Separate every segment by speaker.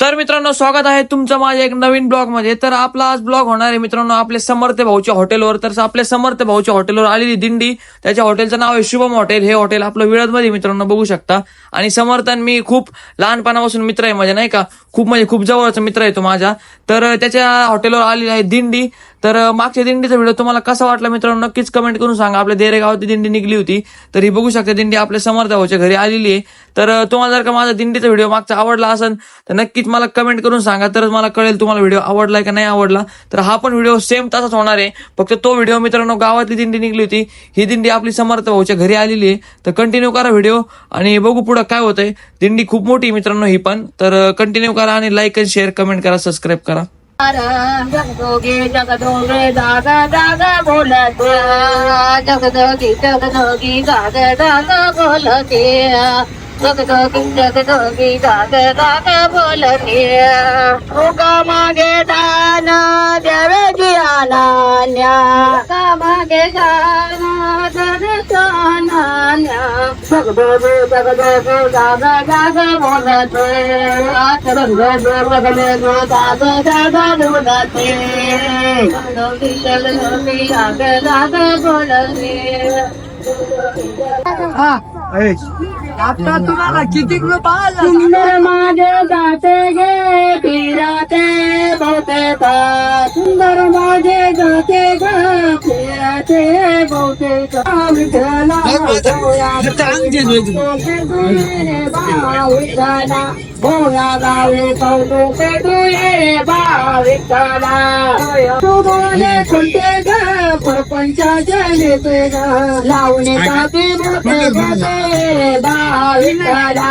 Speaker 1: तर मित्रांनो स्वागत आहे तुमचं माझ्या एक नवीन ब्लॉगमध्ये तर आपला आज ब्लॉग होणार आहे मित्रांनो आपले समर्थ भाऊच्या हॉटेलवर. तर आपल्या समर्थ भाऊच्या हॉटेलवर आलेली दिंडी त्याच्या हॉटेलचं नाव आहे शुभम हॉटेल. हे हॉटेल आपलं विळदमध्ये मित्रांनो बघू शकता. आणि समर्थन मी खूप लहानपणापासून मित्र आहे माझ्या नाही का? खूप म्हणजे खूप जवळचा मित्र आहे तो माझा. तर त्याच्या हॉटेलवर आलेली आहे दिंडी. तर मागच्या दिंडीचा व्हिडिओ तुम्हाला कसा वाटला मित्रांनो? नक्कीच कमेंट करून सांगा. आपल्या देरे गावात दिंडी निघली होती तर ही बघू शकता दिंडी आपल्या समर्थ घरी आलेली आहे. तर तुम्हाला जर का माझा दिंडीचा व्हिडिओ मागचा आवडला असेल तर नक्कीच मला कमेंट करून सांगा. तरच मला कळेल तुम्हाला व्हिडिओ आवडला का नाही आवडला. तर हा पण व्हिडिओ सेम तसाच होणार आहे. फक्त तो व्हिडिओ मित्रांनो गावातली दिंडी निघली होती. ही दिंडी आपली समर्थ भाऊच्या घरी आलेली आहे. तर कंटिन्यू करा व्हिडिओ आणि बघू पुढं काय होतंय. दिंडी खूप मोठी मित्रांनो ही पण. तर कंटिन्यू करा आणि लाईक आणि शेअर कमेंट करा सबस्क्राईब करा.
Speaker 2: जगदोगी जगदोगे जाग जाग बोलते. जगदोगी जगदोगी जाग जाग बोलते. जगदोगी जगदोगी जाग जाग बोलते. उगा मागे दान देवेची अनान्या उगा मागे दान देवेची अनान्या जगदोगी जगदोगी जाग जाग बोलते लावणे कापी मोठे जाते बा विठ्ठला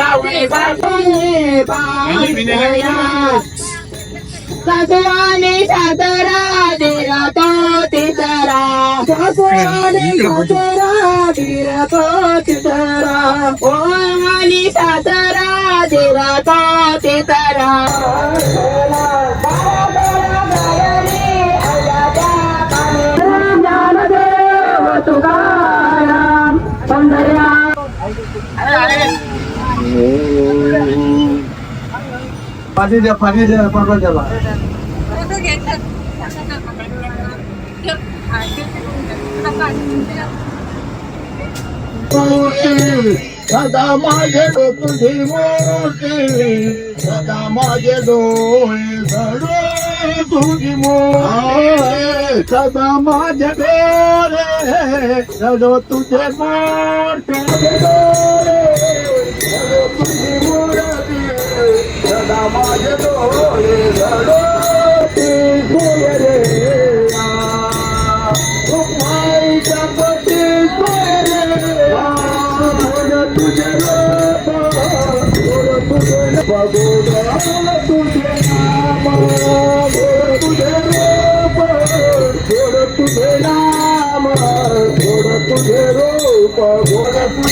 Speaker 2: लावणे कापी बा సతువాని సతరాది రథోతితరా సతువాని సతరాది రథోతితరా ఓ
Speaker 3: पाणी द्या पाणी द्या पाठवा त्याला सदा माझे तुझी मोठी सदा माझे डोळे धडे तुझी मूर्ती सदा माझे डोळे सडो तुझे मोठे डोळे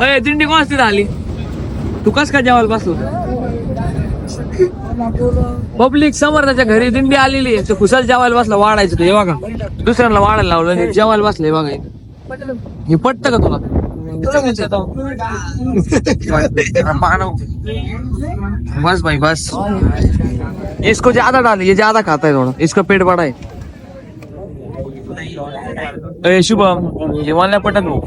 Speaker 1: अय दिंडी कोण असते आली तू कस का जेवायला बसलो पब्लिक समर्थाच्या घरी दिंडी आलेली आहे तो खुशाल जेवायला बसला वाढायचं ते हे बघा दुसऱ्यांना वाढायला लावलं जेवायला बसले हे बघा हे. पटतं का तुला बस भाई, बस। इसको ज़्यादा डाल ये ज़्यादा खाता है थोड़ा इसका पेट बड़ा है शुभम ये मला पटन भाऊ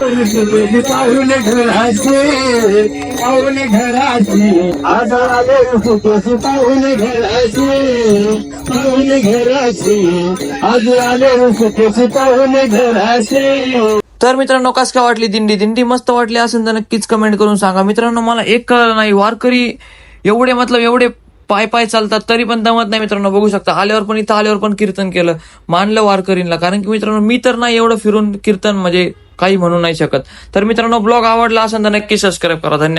Speaker 3: पाहुणे घराचे पाहुणे घराचे आज आले सुखोसी पाहुणे घराचे पाहुणे घराचे आज आले सुखोसी पाहुणे घराचे
Speaker 1: तर मित्रांनो कस काय वाटली दिंडी? दिंडी मस्त वाटली असेल तर नक्कीच कमेंट करून सांगा. मित्रांनो मला एक कळलं नाही. वारकरी एवढे मतलब एवढे पाय पाय चालतात तरी पण दमत नाही मित्रांनो. बघू शकता आल्यावर पण इथं आल्यावर पण कीर्तन केलं. मानलं वारकरींना कारण की मित्रांनो मी तर नाही एवढं फिरून कीर्तन म्हणजे काही म्हणू नाही शकत. तर मित्रांनो ब्लॉग आवडला असेल तर नक्की सबस्क्राईब करा. धन्यवाद.